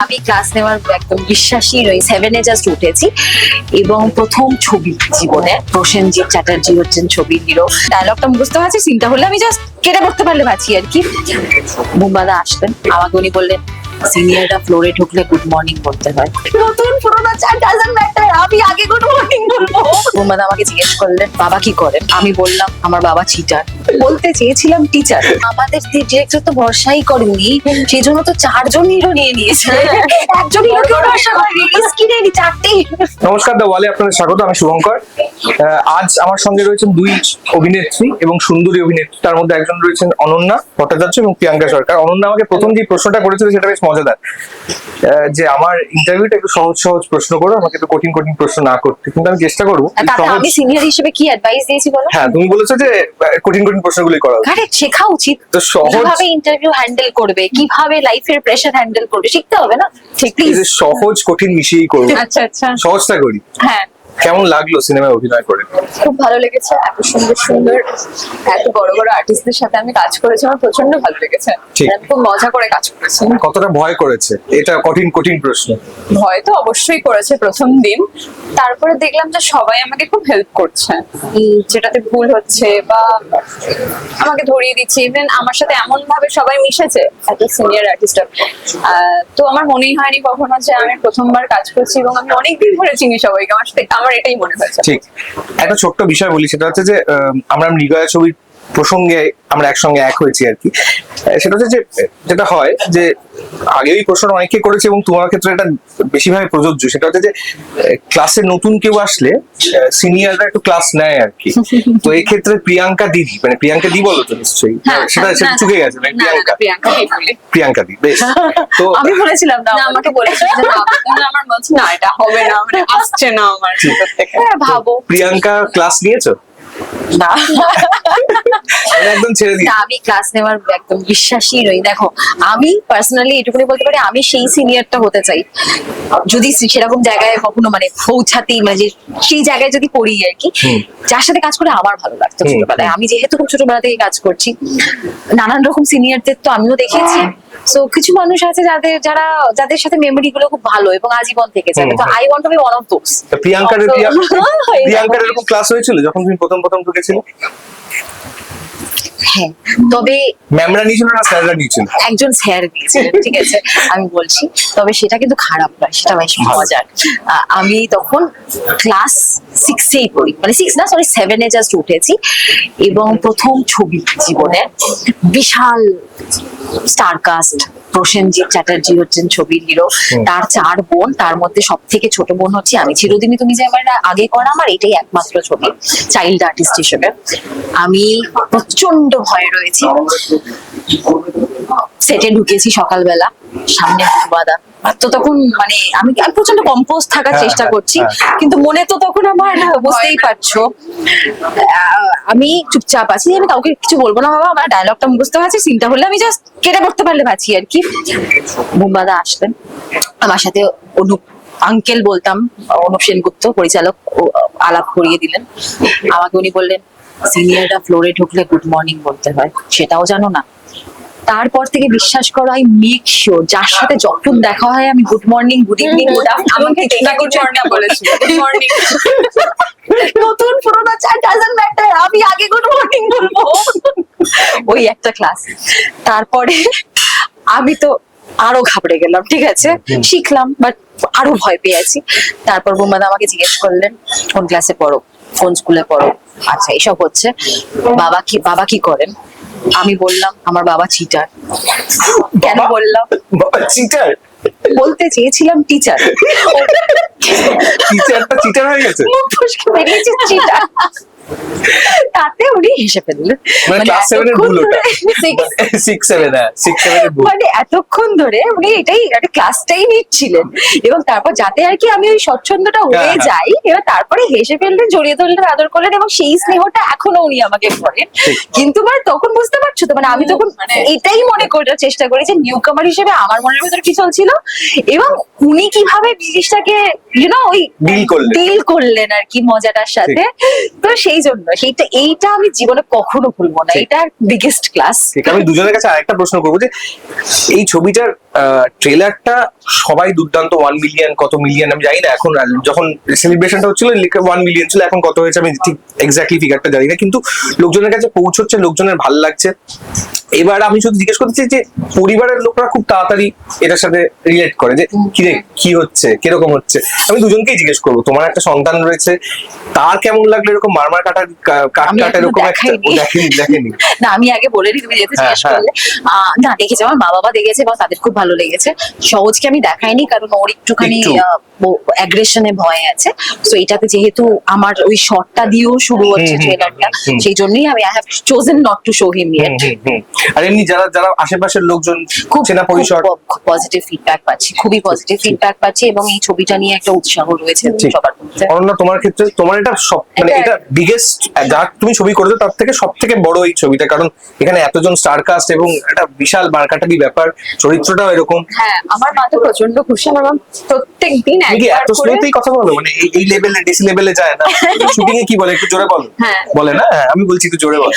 আমি ক্লাস নেওয়ার একদম বিশ্বাসী রই সেভেনে জাস্ট উঠেছি এবং প্রথম ছবি জীবনে, প্রসেনজিৎ চ্যাটার্জি হচ্ছেন ছবি হিরো ডায়লগটা মুখস্থ আছে সিনটা হলে আমি জাস্ট কেটে পড়তে পারলে বাঁচি আর কি। বুম্বাদা আসবেন আমাকে উনি বললেন সিনিয়ররা ফ্লোরে ঢুকলে গুড মর্নিং বলতে হয়। নতুন পুরোনো চার ডাজেন্ট ম্যাটার আমি আগে গুড মর্নিং বলব। বুম্বাদা আমাকে জিজ্ঞেস করলেন বাবা কি করেন আমি বললাম আমার বাবা চিটার বলতে চেয়েছিলাম টিচার আমাদের ডিরেক্টর তো ভরসাই করেনি সেই জন্য তো চারজন হিরো নিয়ে নিয়েছে। একজন হিরোকে ভরসা করেনি রিস্কি নেই চারটে hero। নমস্কার দা ওয়ালে আপনাদের স্বাগত আমি শুভঙ্কর। আহ, আজ আমার সঙ্গে রয়েছেন দুই অভিনেত্রী এবং সুন্দরী অভিনেত্রী। তার মধ্যে একজন রয়েছেন অনন্যা ভট্টাচার্য এবং প্রিয়াঙ্কা সরকার। অনন্যা আমাকে প্রথম যে প্রশ্নটা করেছিল সেটা বেশ মজাদার। যে আমার ইন্টারভিউটা একটু সহজ সহজ প্রশ্ন করো আমাকে একটু কঠিন কঠিন প্রশ্ন না করতে। কিন্তু আমি চেষ্টা করব আমি সিনিয়র হিসেবে কি অ্যাডভাইস দিয়েছি বলো? হ্যাঁ তুমি বলেছ যে কঠিন কঠিন প্রশ্নগুলি করা। কারেক্ট শেখা উচিত। তো সহজ কীভাবে ইন্টারভিউ হ্যান্ডেল করবে কীভাবে লাইফের প্রেশার হ্যান্ডেল করবে শিখতে হবে না? ঠিক সহজ কঠিন মিশিয়েই করব। আচ্ছা আচ্ছা। সহজটা করি। হ্যাঁ। কেমন লাগল সিনেমায় অভিনয় করে? খুব ভালো লেগেছে এত সুন্দর সুন্দর এত বড় বড় আর্টিস্টদের সাথে আমি কাজ করেছি আমার প্রচণ্ড ভালো লেগেছে। আমি খুব মজা করে কাজ করেছি। কতটা ভয় করেছে? এটা কঠিন কঠিন প্রশ্ন। ভয় তো অবশ্যই করেছে প্রথম দিন। তারপরে দেখলাম যে সবাই আমাকে খুব হেল্প করছে। যেটাতে ভুল হচ্ছে বা আমাকে ধরিয়ে দিচ্ছে। ইভেন আমার সাথে এমন ভাবে সবাই মিশেছে এত সিনিয়র আর্টিস্ট তো আমার মনেই হয়নি কখনো যে আমি প্রথমবার কাজ করছি এবং আমি অনেকদিন ধরে চিনি সবাইকে। আমার সাথে আমার এটাই মনে হয়েছে। ঠিক। একটা ছোট্ট বিষয় বলি সেটা হচ্ছে যে আমরা মৃগয়া ছবির প্রসঙ্গে আমরা একসঙ্গে এক হয়েছি আর কি। সেটা হচ্ছে যে যেটা হয় যে আগে ওই প্রশ্ন অনেকে করেছে এবং তোমার ক্ষেত্রে এটা বেশিভাবে প্রযোজ্য। সেটা হচ্ছে যে ক্লাসে নতুন কেউ আসলে সিনিয়ররা একটু ক্লাস নেয় আর কি। তো এই ক্ষেত্রে প্রিয়াঙ্কা দিদি মানে প্রিয়াঙ্কা দি বলো তো নিশ্চয়ই। হ্যাঁ, সেটা সেটা চুকে গেছে মানে প্রিয়াঙ্কা। প্রিয়াঙ্কা এই বলি। প্রিয়াঙ্কা দি বেশ। তো আমি বলেছিলাম না আমাকে বলেছিল যে না, না, আমার বলছে না এটা হবে না মানে আসছে না আমার। হ্যাঁ ভাবো। প্রিয়াঙ্কা ক্লাস নিয়েছো? না। একদম ছেড়ে দিয়ে আমি ক্লাস নেওয়ার একদম বিশ্বাসী নই দেখো আমি পার্সোনালি এটুকুনি বলতে পারি আমি সেই সিনিয়রটা হতে চাই। যদি সেরকম জায়গায় কখনো মানে মানে সেই জায়গায় যদি পড়ি আর কি যার সাথে কাজ করে আমার ভালো লাগতো ছোটবেলায়। আমি যেহেতু খুব ছোটবেলা থেকে কাজ করছি নানান রকম সিনিয়রদের তো আমিও দেখেছি। সো কিছু মানুষ আছে যাদের যারা যাদের সাথে মেমোরি গুলো খুব ভালো এবং আজীবন থেকে যাবে তো I want to be one of those প্রিয়াঙ্কার প্রিয়াঙ্কার। এরকম ক্লাস হয়েছিল যখন তুমি প্রথম প্রথম ঢুকেছিলে? হ্যাঁ তবে ম্যামরা নিয়েছিল না স্যাররা নিয়েছিল? একজন স্যার দিয়েছিলেন ঠিক আছে? আমি বলছি তবে সেটা কিন্তু খারাপ নয় সেটা বেশ মজার। আমি তখন ক্লাস সিক্সেই পড়ি মানে সিক্স না সরি সেভেনে জাস্ট উঠেছি। এবং প্রথম ছবি জীবনে বিশাল স্টার কাস্ট প্রসেনজিৎ চ্যাটার্জি হচ্ছেন ছবির হিরো। তার চার বোন তার মধ্যে সব থেকে ছোট বোন হচ্ছে আমি। চিরদিনই তুমি যে আমার আগে করা আমার এটাই একমাত্র ছবি চাইল্ড আর্টিস্ট হিসেবে। আমি প্রচণ্ড ভয়ে রয়েছি। সেটে ঢুকেছি সকালবেলা সামনে বাদা তো তখন মানে আমি আমি প্রচণ্ড কম্পোজ থাকার হ্যাঁ, চেষ্টা হ্যাঁ, করছি। হ্যাঁ। কিন্তু মনে তো তখন আমার বুঝতেই পারছ। আহ, আমি চুপচাপ আছি আমি কাউকে কিছু বলব না বাবা। আমার ডায়লগটা মুখস্থ আছে সিনটা হলে আমি জাস্ট কেটে পড়তে পারলে বাঁচি আর কি। বুম্বাদা আসলেন আমার সাথে অনুপ আঙ্কেল বলতাম অনুপ সেনগুপ্ত পরিচালক আলাপ করিয়ে দিলেন। আমাকে উনি বললেন সিনিয়ররা ফ্লোরে ঢুকলে গুড মর্নিং বলতে হয়। সেটাও জানো না? তারপর থেকে বিশ্বাস করো আই মেক শিওর যার সাথে যখন দেখা হয় আমি good morning good evening good আমাকে গুড মর্নিং বলেছিল। গুড মর্নিং নতুন পুরোনো চার ডাজেন্ট ম্যাটার আমি আগে গুড মর্নিং বলব। ওই একটা ক্লাস তারপরে আমি তো আরও ঘাবড়ে গেলাম ঠিক আছে? শিখলাম বাট আরও ভয় পেয়ে আছি তারপর বোমাদা আমাকে জিজ্ঞেস করলেন কোন ক্লাসে পড়ো? কোন স্কুলে পড়ো? আচ্ছা এইসব হচ্ছে। বাবা কি বাবা কি করেন? আমি বললাম আমার বাবা চিটার কেন বললাম? বাবা চিটার বলতে চেয়েছিলাম টিচার টিচারটা চিটার হয়ে গেছে। মুখ ফসকে বেরিয়েছে চিটার তাতে উনি হেসে ফেললেন মানে এতক্ষণ ধরে- সিক্স সেভেন হ্যাঁ মানে এতক্ষণ ধরে উনি এটাই একটা ক্লাসটাই নিচ্ছিলেন। এবং তারপর যাতে আর কি আমি ওই স্বচ্ছন্দটা হয়ে হ্যাঁ, হ্যাঁ। যাই এবার তারপরে হেসে ফেললেন জড়িয়ে ধরলেন আদর করলেন এবং সেই স্নেহটা এখনও উনি আমাকে করেন। কিন্তু মানে তখন বুঝতে পারছ তো মানে আমি তখন মানে এটাই মনে করার চেষ্টা করি যে নিউ কামার হিসেবে আমার মনের ভেতর কি চলছিল এবং উনি কীভাবে জিনিসটাকে ইউনো ওই ডিল করলেন। আর কি মজাটার সাথে। তো সেই জন্য সেইটা এইটা আমি জীবনে কখনো ভুলবো না। এটা বিগেস্ট ক্লাস আমি দুজনের কাছে আরেকটা প্রশ্ন করব যে এই ছবিটার ট্রেলারটা সবাই দুর্দান্ত ওয়ান মিলিয়ন কত মিলিয়ন আমি জানি না এখন যখন সেলিব্রেশনটা হচ্ছিল ওয়ান মিলিয়ন ছিল এখন কত হয়েছে আমি ঠিক এক্স্যাক্টলি ফিগারটা জানি না কিন্তু লোকজনের কাছে পৌঁছচ্ছে লোকজনের ভালো লাগছে। এবার আমি শুধু জিজ্ঞেস করতে চাই যে পরিবারের লোকরা খুব তাড়াতাড়ি এটার সাথে রিলেট করে যে কি রে কি হচ্ছে? কীরকম হচ্ছে? আমি দুজনকেই জিজ্ঞেস করব তোমার একটা সন্তান রয়েছে তার কেমন লাগল এরকম মারমার কাটার কাট আমি কাটা এরকম একটা? দেখেনি দেখেনি। না আমি আগে বলে দিই তুমি যেতে হ্যাঁ, জিজ্ঞেস হ্যাঁ। করলে। না দেখেছি আমার মা বাবা দেখেছে বা তাদের খুব ভালো লেগেছে। সহজকে আমি দেখাইনি কারণ ওর একটুখানি অ্যাগ্রেশনে ভয় আছে। তো এটাতে যেহেতু আমার ওই শর্টটা দিয়েও শুরু হচ্ছে ট্রেলারটা সেই জন্যই আমি I have chosen not to show him hmm. আর এমনি যারা যারা আশেপাশের লোকজন খুব চেনা পরিসর পজিটিভ ফিডব্যাক পাচ্ছি খুবই পজিটিভ ফিডব্যাক পাচ্ছি এবং এই ছবিটা নিয়ে একটা উৎসাহ রয়েছে। সবার মধ্যে। অনন্যা তোমার ক্ষেত্রে তোমার এটা সব মানে এটা- এটা বিগেস্ট যা তুমি ছবি করেছ তার থেকে সব থেকে বড় এই ছবিটা কারণ এখানে এতজন স্টার কাস্ট এবং একটা বিশাল মার্কাটারি ব্যাপার চরিত্রটাও এরকম? হ্যাঁ আমার মা তো প্রচণ্ড খুশি আমার মা প্রত্যেক দিন একবার এত স্লোতেই কথা বলো মানে এই- এই লেভেলে ডিসি লেভেলে যায় না। শুটিং এ কি বলে একটু জোরে বলো। হ্যাঁ। বলে না? হ্যাঁ, আমি বলছি একটু জোরে বলো।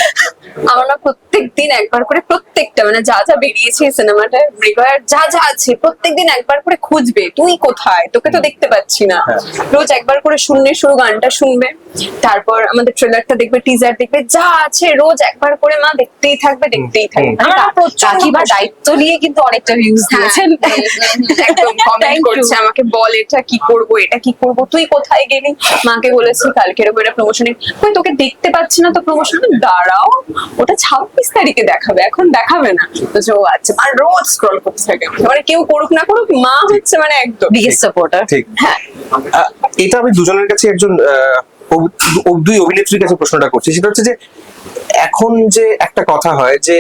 আমার মা প্রত্যেক দিন একবার করে প্রত্যেকটা মানে যা যা বেরিয়েছে সিনেমাটা মৃগয়ার যা যা আছে প্রত্যেক দিন একবার করে খুঁজবে তুই কোথায়? তোকে তো দেখতে পাচ্ছি না। হ্যাঁ। রোজ একবার করে শুনলে শুরু গানটা শুনবে। তারপর আমাদের ট্রেলারটা দেখবে টিজার দেখবে যা আছে রোজ একবার করে মা দেখতেই থাকবে দেখতেই থাকবে। কাকিমা দায়িত্ব নিয়ে কিন্তু অনেকটা ভিউজ হ্যাঁ, দিয়েছেন। একদম। কমেন্ট করছে আমাকে বল এটা কি করব এটা কি করব তুই কোথায় গেলি? মাকে বলেছি কালকে এরকম একটা প্রমোশনে কই তোকে দেখতে পাচ্ছি না তো প্রমোশন দাঁড়াও ওটা ছাব্বিশ তারিখে দেখাবে এখন দেখাবে না। তো ও আচ্ছা আর রোজ স্ক্রল করতে থাকে। মানে কেউ করুক না করুক মা হচ্ছে মানে একদম। বিগেস্ট সাপোর্টার ঠিক। হ্যাঁ। এটা আমি দুজনের কাছে একজন দুই অভিনেত্রীর কাছে প্রশ্নটা করছি। সেটা হচ্ছে যে এখন যে একটা কথা হয় যে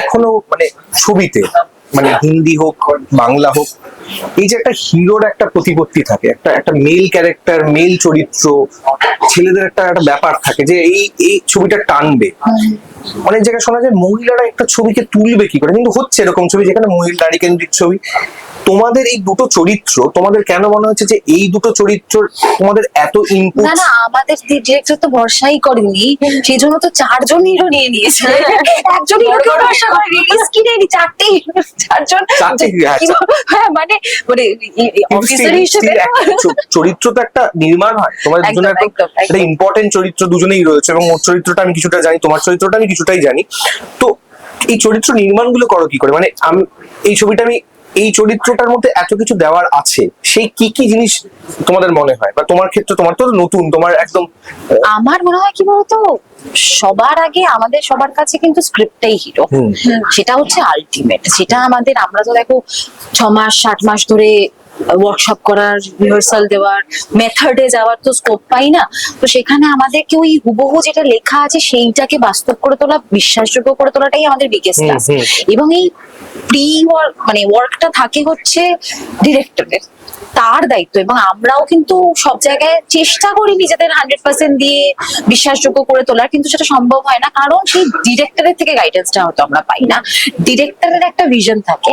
এখনও মানে ছবিতে মানে হিন্দি হোক বাংলা হোক এই যে একটা হিরোর একটা প্রতিপত্তি থাকে একটা একটা মেল ক্যারেক্টার মেল চরিত্র ছেলেদের একটা একটা ব্যাপার থাকে যে এই এই ছবিটা টানবে। অনেক জায়গায় শোনা যায় মহিলারা একটা ছবিকে তুলবে কি করে? কিন্তু হচ্ছে এরকম ছবি যেখানে মহিলা নারী কেন্দ্রিক ছবি। তোমাদের এই দুটো চরিত্র তোমাদের কেন মনে হচ্ছে যে এই দুটো চরিত্র তোমাদের এত ইনপুট না না আমাদের ডিরেক্টর তো ভরসাই করেনি। সেই জন্য তো চারজন হিরো নিয়ে নিয়েছে। একজন হিরোকে ভরসা করে রিলিজ কি নেই চারটে চারজন হ্যাঁ, মানে মানে অফিসার হিসেবে চরিত্র তো একটা নির্মাণ হয়। তোমাদের দুজনের একটা ইম্পর্টেন্ট চরিত্র দুজনেই রয়েছে এবং ওর চরিত্রটা আমি কিছুটা জানি তোমার চরিত্রটা আমি কিছুটাই জানি। তো এই চরিত্র নির্মাণগুলো করো কি করে? মানে আমি এই ছবিটা আমি এই চরিত্রটার মধ্যে এত কিছু দেওয়ার আছে সেই কি কি জিনিস তোমাদের মনে হয়? বা তোমার ক্ষেত্রে তোমার তো নতুন, তোমার একদম আমার মনে হয় কি বলতো? সবার আগে আমাদের সবার কাছে কিন্তু স্ক্রিপ্টটাই হিরো সেটা হচ্ছে আলটিমেট সেটা আমাদের আমরা তো দেখো ছ মাস ষাট মাস ধরে ওয়ার্কশপ করার রিহার্সাল দেওয়ার মেথডে যাওয়ার তো স্কোপ পাই না। তো সেখানে আমাদেরকে ওই হুবহু যেটা লেখা আছে সেইটাকে বাস্তব করে তোলা বিশ্বাসযোগ্য করে তোলাটাই আমাদের বিগেস্ট টাস্ক এবং এই প্রি ওয়ার্ক মানে ওয়ার্কটা থাকে হচ্ছে ডিরেক্টরের তার দায়িত্ব। এবং আমরাও কিন্তু সব জায়গায় চেষ্টা করি নিজেদের হান্ড্রেড পার্সেন্ট দিয়ে বিশ্বাসযোগ্য করে তোলার। কিন্তু সেটা সম্ভব হয় না। কারণ সেই ডিরেক্টরের থেকে গাইডেন্সটা হয়তো আমরা পাই না। ডিরেক্টরের একটা ভিশন থাকে।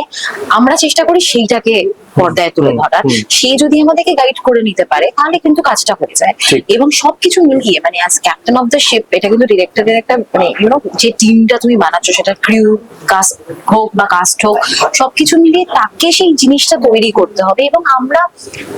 আমরা চেষ্টা করি সেইটাকে পর্দায় তুলে ধরার সে যদি আমাদেরকে গাইড করে নিতে পারে তাহলে কিন্তু কাজটা হয়ে যায়। এবং সবকিছু মিলিয়ে মানে আজ ক্যাপ্টেন অফ দ্য শিপ এটা কিন্তু ডিরেক্টরের একটা মানে ইউনো যে টিমটা তুমি বানাচ্ছ সেটা ক্রিউ কাস্ট হোক বা কাস্ট হোক সবকিছু মিলিয়ে তাকে সেই জিনিসটা তৈরি করতে হবে। এবং আমরা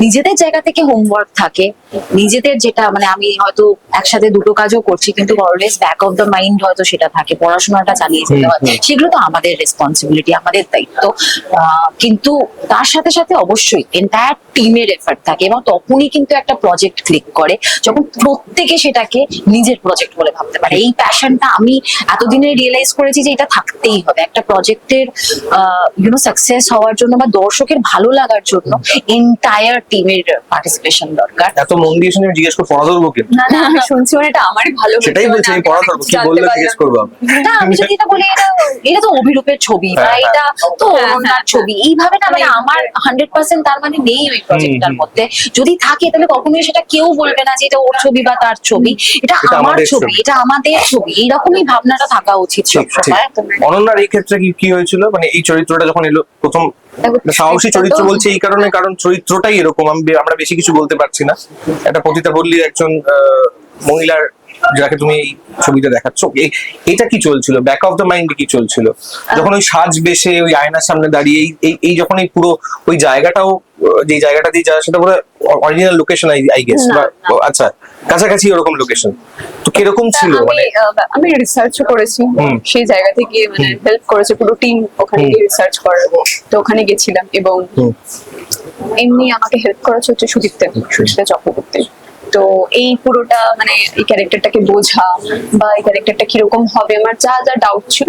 নিজেদের জায়গা থেকে হোমওয়ার্ক থাকে। নিজেদের যেটা মানে আমি হয়তো একসাথে দুটো কাজও করছি কিন্তু always back of the mind হয়তো সেটা থাকে পড়াশোনাটা চালিয়ে যেতে হয়। সেগুলো তো আমাদের রেসপন্সিবিলিটি আমাদের দায়িত্ব। আহ, কিন্তু তার সাথে সাথে অবশ্যই এন্টায়ার টিমের এফার্ট থাকে এবং তখনই কিন্তু একটা প্রজেক্ট ক্লিক করে যখন প্রত্যেকে সেটাকে নিজের প্রজেক্ট বলে ভাবতে পারে। এই প্যাশনটা আমি এতদিনে রিয়েলাইজ করেছি যে এটা থাকতেই হবে। একটা প্রজেক্টের ইউনো সাকসেস হওয়ার জন্য বা দর্শকের ভালো লাগার জন্য এন্টায়ার টিমের পার্টিসিপেশন দরকার। এত মন দিয়ে শুনে আমি জিজ্ঞেস করব পড়া ধরবো কিন্তু না না আমি শুনছি মানে এটা আমারই ভালো সেটাই বলছি আমি পড়া ধরবো। কি বললে জিজ্ঞেস করব না আমি যদি এটা বলি এটা এটা তো অভিরূপের ছবি বা হ্যাঁ, এটা তো হ্যাঁ, অনন্যার হ্যাঁ। ছবি। এইভাবে না মানে আমার হান্ড্রেড পার্সেন্ট তার মানে নেই ওই প্রজেক্টটার মধ্যে। যদি থাকে তাহলে কখনোই সেটা কেউ বলবে না যে এটা ওর ছবি বা তার ছবি। এটা আমার ছবি। এটা আমাদের ছবি। এইরকমই ভাবনাটা থাকা উচিত সবসময় অনন্যার এই ক্ষেত্রে কি কি হয়েছিল? মানে এই চরিত্রটা যখন এলো প্রথম দেখো, সাহসী চরিত্র বলছে এই কারণে কারণ চরিত্রটাই এরকম। আমি আমরা বেশি কিছু বলতে পারছি না। একটা পতিতা পল্লীর একজন মহিলার যাকে তুমি এই ছবিটা দেখাচ্ছ। এটা কি চলছিল? ব্যাক অফ দ্য মাইন্ডে কি চলছিল? যখন ওই সাজ বেশে ওই আয়নার সামনে দাঁড়িয়ে এই- এই যখন এই পুরো ওই জায়গাটাও যে জায়গাটা দিয়ে যাওয়া সেটা পুরো অরিজিনাল লোকেশন আই গেস আচ্ছা কাছাকাছি ওরকম লোকেশন তো কীরকম ছিল? মানে আমি রিসার্চও করেছি। সেই জায়গা থেকে মানে হেল্প করেছে পুরো টিম ওখানে গিয়ে রিসার্চ করার। তো ওখানে গেছিলাম এবং এমনি আমাকে হেল্প করেছে হচ্ছে সুদীপ্তের সুদীপ্তা চক্রবর্তী। তো এই পুরোটা মানে এই ক্যারেক্টারটাকে বোঝা বা এই ক্যারেক্টারটা কীরকম হবে আমার যা যা ডাউট ছিল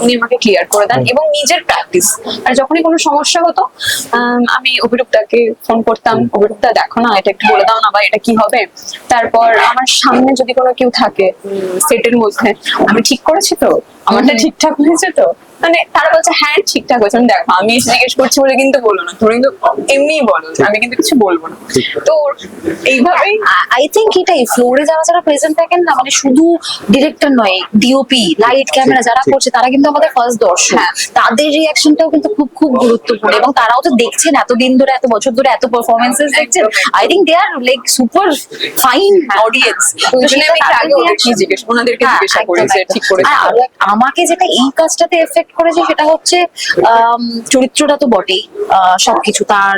উনি আমাকে ক্লিয়ার করে দেন এবং নিজের প্র্যাকটিস আর যখনই কোনো সমস্যা হতো আমি অভিরূপটাকে ফোন করতাম অভিরূপটা দেখো না এটা একটু বলে দাও না বা এটা কি হবে? তারপর আমার সামনে যদি কোনো কেউ থাকে সেটের মধ্যে আমি ঠিক করেছি তো? আমারটা ঠিকঠাক হয়েছে তো? মানে তারা বলছে হ্যাঁ ঠিকঠাক হয়েছে। আমি দেখো আমি এসে জিজ্ঞেস করছি বলে কিন্তু বলো না। তুমি কিন্তু এমনিই বলো আমি কিন্তু কিছু বলব না। তো এইভাবেই আই থিঙ্ক এটাই ফ্লোরে যারা যারা প্রেজেন্ট থাকেন না মানে শুধু ডিরেক্টর নয় ডিওপি লাইট ক্যামেরা যারা করছে তারা কিন্তু আমাদের ফার্স্ট দর্শক। হ্যাঁ। তাদের রিয়াকশনটাও কিন্তু খুব খুব গুরুত্বপূর্ণ এবং তারাও তো দেখছেন এতদিন ধরে এত বছর ধরে এত পারফরমেন্সেস দেখছেন। I think they are like super fine audience আমি আগে ওদেরকে জিজ্ঞেস ওনাদেরকে হ্যাঁ, জিজ্ঞাসা ঠিক করে আর আরও এক- আমাকে যেটা এই কাজটাতে এফেক্ট করেছে সেটা হচ্ছে চরিত্রটা তো বটেই। সবকিছু তার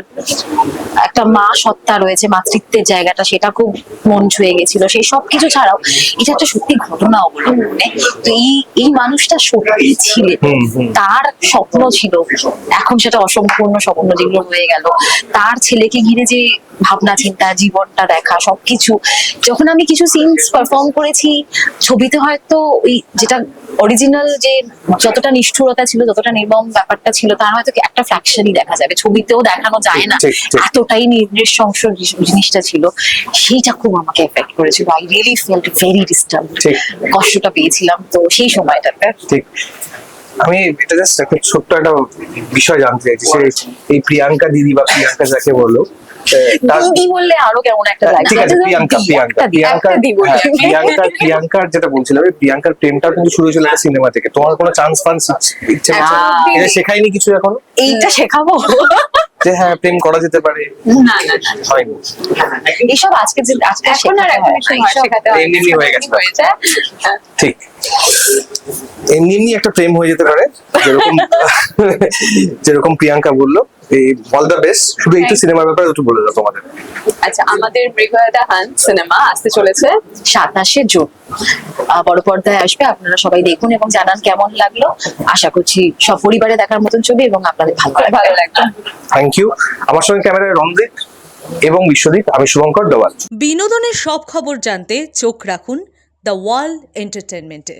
একটা মা সত্তা রয়েছে মাতৃত্বের জায়গাটা সেটা খুব মন ছুঁয়ে গেছিল। সেই সবকিছু ছাড়াও এটা একটা সত্যি ঘটনা অবলম্বনে তো এই এই মানুষটা সত্যি ছিলেন হুম। তার স্বপ্ন ছিল এখন সেটা অসম্পূর্ণ স্বপ্ন যেগুলো হয়ে গেল। তার ছেলেকে ঘিরে যে ভাবনা চিন্তা জীবনটা দেখা সবকিছু। যখন আমি কিছু সিনস পারফর্ম করেছি ছবিতে হয়তো ওই যেটা অরিজিনাল যে যতটা নিষ্ঠুরতা ছিল যতটা নির্মম ব্যাপারটা ছিল তার হয়তো একটা ফ্র্যাকশনই দেখা যাবে। ছবিতেও দেখানো যায় না। এতটাই নৃশংস জিনিসটা ছিল। সেইটা খুব আমাকে এফেক্ট করেছিল। I really felt very disturb কষ্টটা পেয়েছিলাম। তো সেই সময়টাতে। ঠিক। আমি এটা জাস্ট একটা ছোট্ট একটা বিষয় জানতে চাইছি। সে এই প্রিয়াঙ্কা দিদি বা প্রিয়াঙ্কা যাকে তার দিদি বললে আরও কেমন একটা লাগে ঠিক আছে প্রিয়াঙ্কা প্রিয়াঙ্কা প্রিয়াঙ্কা একটা দিই বলি। হ্যাঁ, প্রিয়াঙ্কা প্রিয়াঙ্কার যেটা বলছিলাম প্রিয়াঙ্কার প্রেমটাও কিন্তু শুরু হয়েছিল একটা সিনেমা থেকে। তোমার কোনো চান্স ফান্স ইচ্ছে না? আহ। এটা শেখায়নি কিছু এখনও? এইটা শেখাবো? যে হ্যাঁ প্রেম করা যেতে পারে। না না হয়নি। এইসব আজকে যে আজকে এখন আর এখন শেখাতে হয়। এমনি হয়ে গেছে। হ্যাঁ। ঠিক। এমনি এমনি একটা প্রেম হয়ে যেতে পারে যেরকম যেরকম প্রিয়াঙ্কা বলল। এই অল দ্য বেস্ট শুধু এইটা সিনেমার ব্যাপারে একটু বলে দাও তোমাদের। আচ্ছা আমাদের মৃগয়াদা হান সিনেমা আসতে চলেছে সাতাশে জুন। বড় পর্দায় আসবে আপনারা সবাই দেখুন এবং জানান কেমন লাগল। আশা করছি সপরিবারে দেখার মতন ছবি এবং আপনাদের ভালো ভালো লাগবে। থ্যাংক ইউ আমার সঙ্গে ক্যামেরায় রণদীপ এবং বিশ্বদীপ আমি শুভঙ্কর ডোবাল বিনোদনের সব খবর জানতে চোখ রাখুন দ্য ওয়ার্ল্ড এন্টারটেনমেন্টে